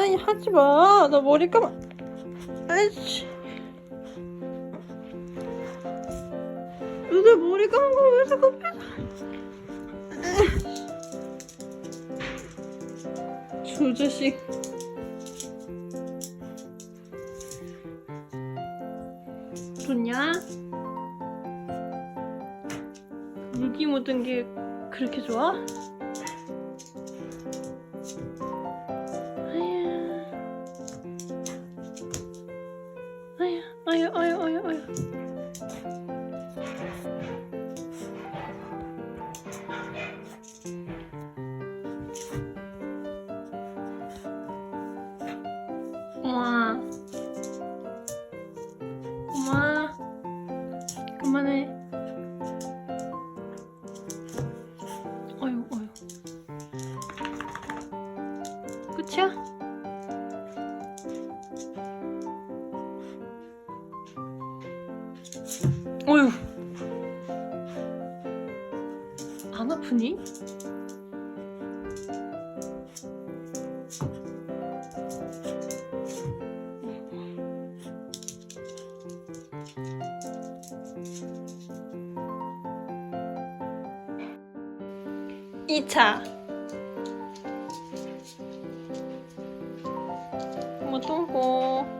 아이 하지 마. 나 머리 감아. 아이씨. 내 머리 감은 거왜 자꾸 빼? 저 자식. 좋냐? 물기 묻은 게 그렇게 좋아? 아야, 아야, 아야, 아야. 고마. 고마. 그만해. 어휴, 어휴. 끝이야? 어휴. 안 아프니? 이차 엄마 똥꼬